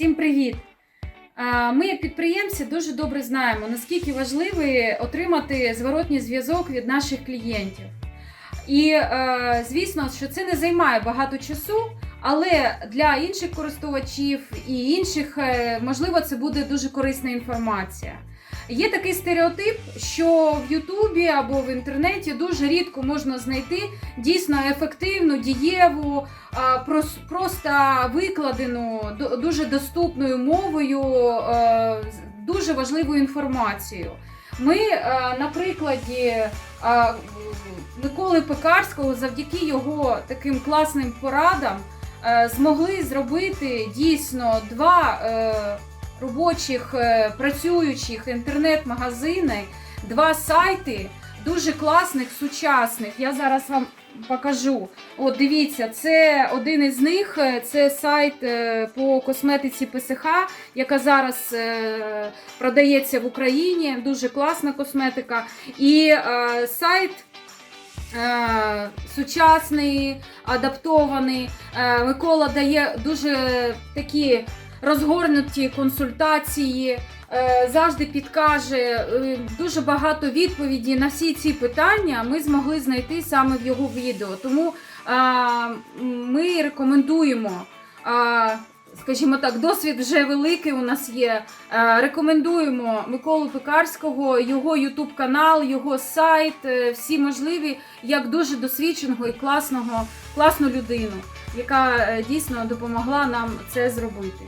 Всім привіт! Ми, як підприємці, дуже добре знаємо, наскільки важливо отримати зворотній зв'язок від наших клієнтів. І е, звісно, що це не займає багато часу, але для інших користувачів і інших, е, можливо, це буде дуже корисна інформація. Є такий стереотип, що в Ютубі або в інтернеті дуже рідко можна знайти дійсно ефективну, дієву, просто викладену дуже доступною мовою, е, дуже важливу інформацію. Ми е, на прикладі Миколи Пекарського, завдяки його таким класним порадам, змогли зробити дійсно два е, робочих е, працюючих інтернет-магазини, два сайти дуже класних, сучасних. Я зараз вам покажу. От дивіться, це один із них. е, Це сайт е, по косметиці ПСХ, яка зараз е, продається в Україні. Дуже класна косметика. І е, сайт. Е, Сучасний, адаптований. Е, Микола дає дуже такі розгорнуті консультації, е, завжди підкаже дуже багато відповідей на всі ці питання. Ми змогли знайти саме в його відео. Тому ми рекомендуємо. Скажімо так, досвід вже великий у нас є. Е, Рекомендуємо Миколу Пекарського, його Ютуб канал, його сайт, е, всі можливі, як дуже досвідченого і класного, класну людину, яка е, дійсно допомогла нам це зробити.